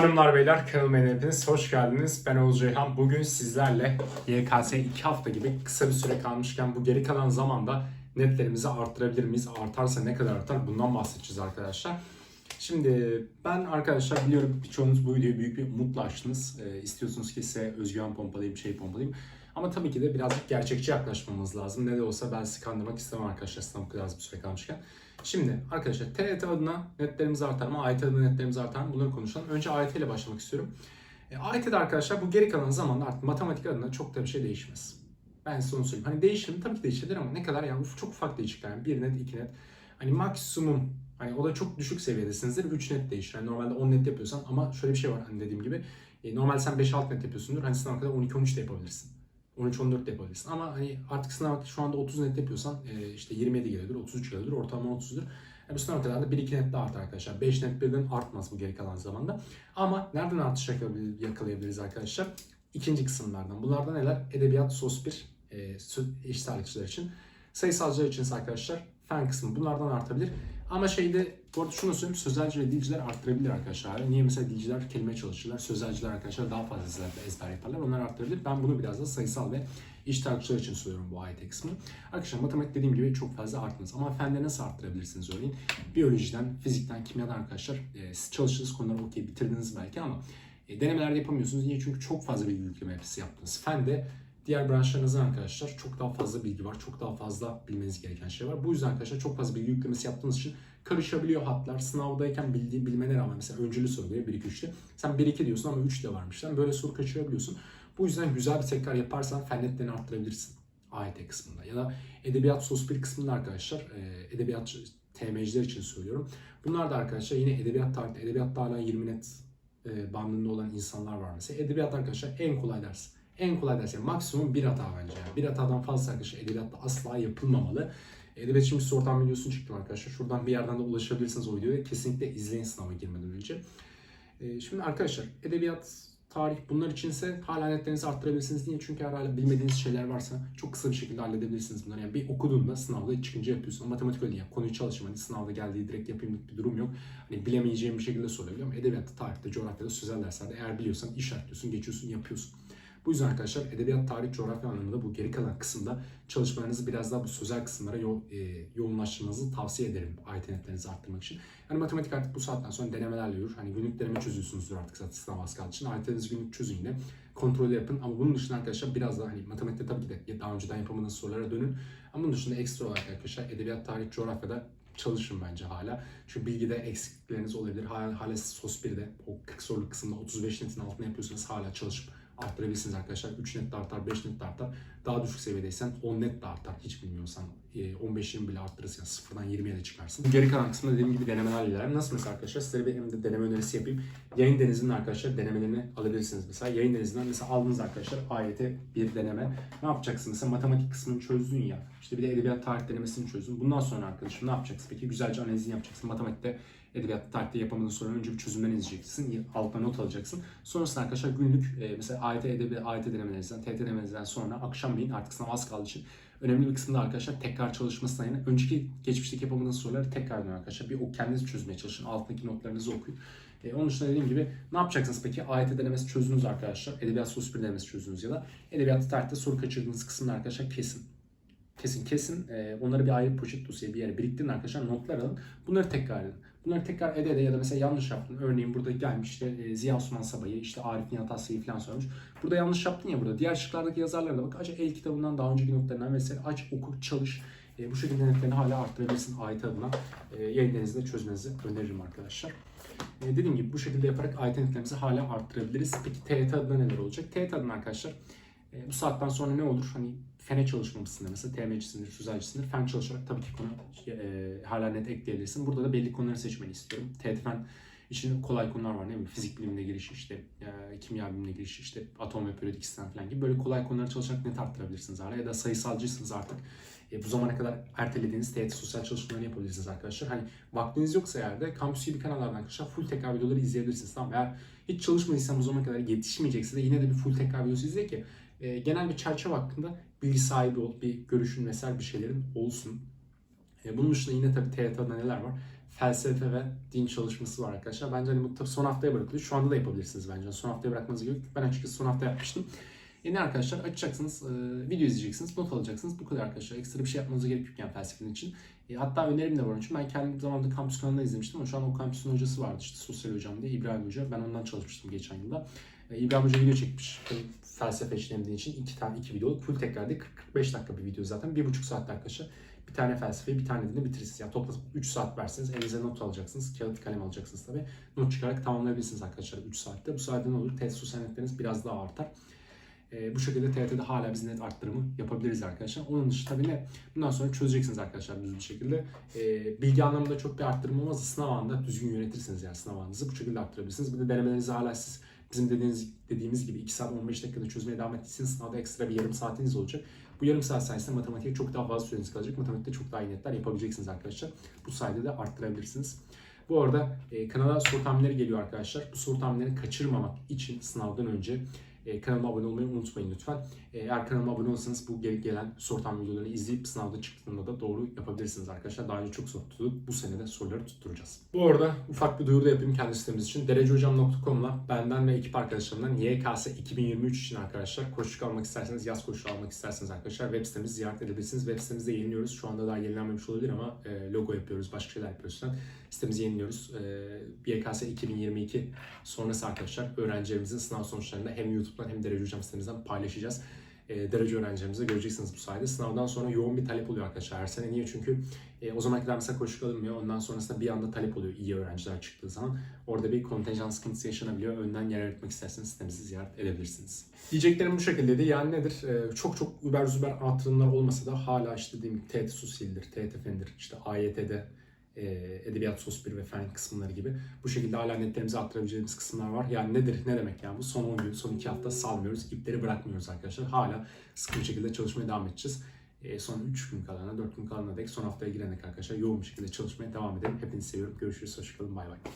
Hanımlar beyler kanalıma hepiniz hoş geldiniz. Ben Oğuz Ceyhan. Bugün sizlerle YKS 2 hafta gibi kısa bir süre kalmışken bu geri kalan zamanda netlerimizi arttırabilir miyiz? Artarsa ne kadar artar? Bundan bahsedeceğiz arkadaşlar. Şimdi ben arkadaşlar biliyorum birçoğunuz bu videoyu büyük bir umutla açtınız. Ee, istiyorsunuz ki size özgüven pompalayayım, şey pompalayayım. Ama tabii ki de birazcık gerçekçi yaklaşmamız lazım. Ne de olsa ben sizi kandırmak istemem arkadaşlar sınav kadar az bir süre kalmışken. Şimdi arkadaşlar TET adına netlerimiz artar mı? AYT adına netlerimiz artar mı? Bunları konuşalım. Önce AYT ile başlamak istiyorum. E, AYT'de arkadaşlar bu geri kalan zamanda artık matematik adına çok da bir şey değişmez. Ben size onu söyleyeyim. Hani değişir mi? Tabii ki değişebilir ama ne kadar yani çok ufak değişiklikler. Yani 1 net, 2 net. Hani maksimum hani o da çok düşük seviyedesinizdir. 3 net değişir. Yani normalde 10 net yapıyorsan ama şöyle bir şey var hani dediğim gibi. E, normalde sen 5-6 net yapıyorsundur. Hani sınava kadar 12-13 de yapabilirsin. 13-14 de yapabilirsin. Ama hani artık sınav şu anda 30 net yapıyorsan e, işte 27 geliyordur, 33 geliyordur, ortalama 30'dur. Yani bu sınav kadar da 1-2 net de artar arkadaşlar. 5 net birden artmaz bu geri kalan zamanda. Ama nereden artış yakalayabil- yakalayabiliriz arkadaşlar? İkinci kısımlardan. Bunlardan neler? Edebiyat, sos 1, e, eşit ağırlıkçılar için. Sayısalcılar için arkadaşlar fen kısmı bunlardan artabilir. Ama şeyde bu arada şunu söyleyeyim sözelci ve dilciler arttırabilir arkadaşlar. Niye mesela dilciler kelime çalışırlar, sözelciler arkadaşlar daha fazla ezber, ezber yaparlar. Onlar arttırabilir. Ben bunu biraz da sayısal ve iş tarihçiler için söylüyorum bu AYT kısmını. Arkadaşlar matematik dediğim gibi çok fazla artmaz. Ama fende nasıl arttırabilirsiniz örneğin? Biyolojiden, fizikten, kimyadan arkadaşlar e, çalıştığınız konuları okey bitirdiniz belki ama e, denemelerde yapamıyorsunuz. Niye? Çünkü çok fazla bilgi yükleme yaptınız. Fende diğer branşlarınızda arkadaşlar çok daha fazla bilgi var. Çok daha fazla bilmeniz gereken şey var. Bu yüzden arkadaşlar çok fazla bilgi yüklemesi yaptığınız için karışabiliyor hatlar. Sınavdayken bildiği bilmene rağmen mesela öncülü soruluyor 1 2 3'te. Sen 1 2 diyorsun ama 3 de varmış. Sen böyle soru kaçırabiliyorsun. Bu yüzden güzel bir tekrar yaparsan fen arttırabilirsin. AYT kısmında ya da edebiyat sos 1 kısmında arkadaşlar e, edebiyat TM'ciler için söylüyorum. Bunlar da arkadaşlar yine edebiyat tarihte edebiyatta hala 20 net e, bandında olan insanlar var mesela. Edebiyat arkadaşlar en kolay ders. En kolay ders yani maksimum bir hata bence. Yani. Bir hatadan fazla arkadaşlar edebiyatta asla yapılmamalı. Edebiyat için bir soru tahmin videosunu çektim arkadaşlar. Şuradan bir yerden de ulaşabilirsiniz o videoya. Kesinlikle izleyin sınava girmeden önce. Ee, şimdi arkadaşlar edebiyat, tarih bunlar içinse hala netlerinizi arttırabilirsiniz. Niye? Çünkü eğer hala bilmediğiniz şeyler varsa çok kısa bir şekilde halledebilirsiniz bunları. Yani bir okuduğunda sınavda çıkınca yapıyorsun. Matematik öyle yani. Konuyu çalışma. Hani sınavda geldiği direkt yapayım bir durum yok. Hani bilemeyeceğim bir şekilde sorabiliyor ama edebiyatta, tarihte, coğrafyada, sözel derslerde eğer biliyorsan işaretliyorsun, geçiyorsun, yapıyorsun. Bu yüzden arkadaşlar edebiyat, tarih, coğrafya anlamında bu geri kalan kısımda çalışmalarınızı biraz daha bu sözel kısımlara yo- e, yoğunlaştırmanızı tavsiye ederim AYT netlerinizi arttırmak için. Yani matematik artık bu saatten sonra denemelerle yürür. Hani günlük deneme çözüyorsunuzdur artık zaten sınav az kaldığı için. AYT'nizi günlük çözün yine. Kontrolü yapın. Ama bunun dışında arkadaşlar biraz daha hani matematikte tabii ki de daha önceden yapamadığınız sorulara dönün. Ama bunun dışında ekstra olarak arkadaşlar edebiyat, tarih, coğrafyada çalışın bence hala. Çünkü bilgide eksiklikleriniz olabilir. Hala, hala sos 1'de o 40 soruluk kısımda 35 netin altına yapıyorsanız hala çalışıp arttırabilirsiniz arkadaşlar. 3 net de artar, 5 net de artar. Daha düşük seviyedeysen 10 net de artar. Hiç bilmiyorsan 15-20 bile arttırırsın. Yani sıfırdan 20'ye de çıkarsın. Geri kalan kısmında dediğim gibi denemelerle ilerlerim. Nasıl mesela arkadaşlar? Size bir hem de deneme önerisi yapayım. Yayın denizinin arkadaşlar denemelerini alabilirsiniz mesela. Yayın denizinden mesela aldınız arkadaşlar AYT bir deneme. Ne yapacaksın? Mesela matematik kısmını çözdün ya. İşte bir de edebiyat tarih denemesini çözdün. Bundan sonra arkadaşım ne yapacaksın? Peki güzelce analizini yapacaksın. Matematikte edebiyat tarihte yapamadığın soruları önce bir çözümden izleyeceksin. Altına not alacaksın. Sonrasında arkadaşlar günlük e, mesela AYT edebiyat AYT denemelerinden, TET denemelerinden sonra akşamleyin artık sınav az kaldığı için önemli bir kısımda arkadaşlar tekrar çalışmasına yine önceki geçmişteki yapamadığınız soruları tekrar dönün arkadaşlar. Bir o kendiniz çözmeye çalışın. Altındaki notlarınızı okuyun. E, onun dışında dediğim gibi ne yapacaksınız peki? AYT denemesi çözdünüz arkadaşlar. Edebiyat sos bir denemesi çözdünüz ya da edebiyat tarihte soru kaçırdığınız kısımda arkadaşlar kesin. Kesin kesin. E, onları bir ayrı poşet dosyaya bir yere biriktirin arkadaşlar. Notlar alın. Bunları tekrar edin. Bunları tekrar ede ede ya da mesela yanlış yaptın. Örneğin burada gelmiş işte e, Ziya Osman Sabay'ı, işte Arif Nihat Asya'yı falan sormuş. Burada yanlış yaptın ya burada. Diğer şıklardaki yazarlara da bak. Aç el kitabından daha önceki notlarından vesaire aç, oku, çalış. E, bu şekilde netlerini hala arttırabilirsin AYT adına. E, yayın denizinde çözmenizi öneririm arkadaşlar. E, dediğim gibi bu şekilde yaparak AYT netlerimizi hala arttırabiliriz. Peki TYT adına neler olacak? TYT adına arkadaşlar e, bu saatten sonra ne olur? Hani fene çalışmamışsın mesela TM'cisindir, sözelcisindir. Fen çalışarak tabii ki konu e, hala net ekleyebilirsin. Burada da belli konuları seçmeni istiyorum. TET fen için kolay konular var değil mi? Fizik bilimine giriş işte, e, kimya bilimine giriş işte, atom ve periyodik sistem falan gibi böyle kolay konuları çalışarak net arttırabilirsiniz hala. Ya da sayısalcısınız artık. E, bu zamana kadar ertelediğiniz TET sosyal çalışmalarını yapabilirsiniz arkadaşlar. Hani vaktiniz yoksa eğer de Campus gibi kanallardan arkadaşlar full tekrar videoları izleyebilirsiniz. Tamam Eğer hiç çalışmadıysan bu zamana kadar yetişmeyecekse de yine de bir full tekrar videosu izle ki e, genel bir çerçeve hakkında bilgi sahibi ol, bir görüşün vesaire bir şeylerin olsun. E, bunun dışında yine tabii TYT'de neler var? felsefe ve din çalışması var arkadaşlar. Bence hani bu tabii son haftaya bırakılıyor. Şu anda da yapabilirsiniz bence. Son haftaya bırakmanız gerek. Ben açıkçası son hafta yapmıştım. Yeni arkadaşlar açacaksınız, e, video izleyeceksiniz, not alacaksınız. Bu kadar arkadaşlar. Ekstra bir şey yapmanıza gerek yok yani felsefenin için. E, hatta önerim de var onun için. Ben kendim zamanında kampüs kanalında izlemiştim ama şu an o kampüsün hocası vardı işte sosyal hocam diye İbrahim Hoca. Ben ondan çalışmıştım geçen yılda. İbrahim Hoca video çekmiş felsefe işlemediği için. iki tane iki videoluk full tekrarda 40-45 dakika bir video zaten. Bir buçuk saatte arkadaşlar. Bir tane felsefeyi bir tane dini bitirirsiniz. Yani toplam 3 saat verseniz elinize not alacaksınız. Kağıt kalem alacaksınız tabii. Not çıkarak tamamlayabilirsiniz arkadaşlar 3 saatte. Bu sayede ne olur? Test senetleriniz biraz daha artar. E, bu şekilde TYT'de hala biz net arttırımı yapabiliriz arkadaşlar. Onun dışı tabii ne? Bundan sonra çözeceksiniz arkadaşlar düzgün şekilde. E, bilgi anlamında çok bir arttırım olmaz. Sınav anında düzgün yönetirsiniz yani sınav anınızı. Bu şekilde arttırabilirsiniz. Bir de denemelerinizi hala siz bizim dediğiniz, dediğimiz gibi 2 saat 15 dakikada çözmeye devam ettiyseniz sınavda ekstra bir yarım saatiniz olacak. Bu yarım saat sayesinde matematiğe çok daha fazla süreniz kalacak. Matematikte çok daha iyi netler yapabileceksiniz arkadaşlar. Bu sayede de arttırabilirsiniz. Bu arada e, kanala soru tahminleri geliyor arkadaşlar. Bu soru tahminlerini kaçırmamak için sınavdan önce e, kanalıma abone olmayı unutmayın lütfen. E, eğer kanalıma abone olsanız bu gel- gelen soru tahmin videolarını izleyip sınavda çıktığında da doğru yapabilirsiniz arkadaşlar. Daha önce çok soru tutturduk. Bu sene de soruları tutturacağız. Bu arada ufak bir duyuru da yapayım kendi sitemiz için. derecehocam.com'la benden ve ekip arkadaşlarımdan YKS 2023 için arkadaşlar koşu almak isterseniz, yaz koşu almak isterseniz arkadaşlar web sitemizi ziyaret edebilirsiniz. Web sitemizde yeniliyoruz. Şu anda daha yenilenmemiş olabilir ama e, logo yapıyoruz, başka şeyler yapıyoruz. Sitemizi yeniliyoruz. E, YKS 2022 sonrası arkadaşlar öğrencilerimizin sınav sonuçlarını hem YouTube'dan hem Derece Hocam sitemizden paylaşacağız. E, derece öğrencilerimizi göreceksiniz bu sayede. Sınavdan sonra yoğun bir talep oluyor arkadaşlar her sene. Niye? Çünkü e, o zamankiler mesela koşuk alınmıyor. Ondan sonrasında bir anda talep oluyor iyi öğrenciler çıktığı zaman. Orada bir kontenjan sıkıntısı yaşanabiliyor. Önden yer ayırtmak isterseniz sitemizi ziyaret edebilirsiniz. Diyeceklerim bu şekildeydi. Yani nedir? E, çok çok über züber artırımlar olmasa da hala işte dediğim gibi TET SUSİL'dir, TET FEN'dir, işte AYT'de e, edebiyat sos 1 ve fen kısımları gibi bu şekilde hala netlerimizi arttırabileceğimiz kısımlar var. Yani nedir ne demek yani bu son 10 gün son 2 hafta salmıyoruz ipleri bırakmıyoruz arkadaşlar. Hala sıkı bir şekilde çalışmaya devam edeceğiz. E, son 3 gün kalana 4 gün kalana dek son haftaya girene dek arkadaşlar yoğun bir şekilde çalışmaya devam edelim. Hepinizi seviyorum. Görüşürüz. Hoşçakalın. Bay bay.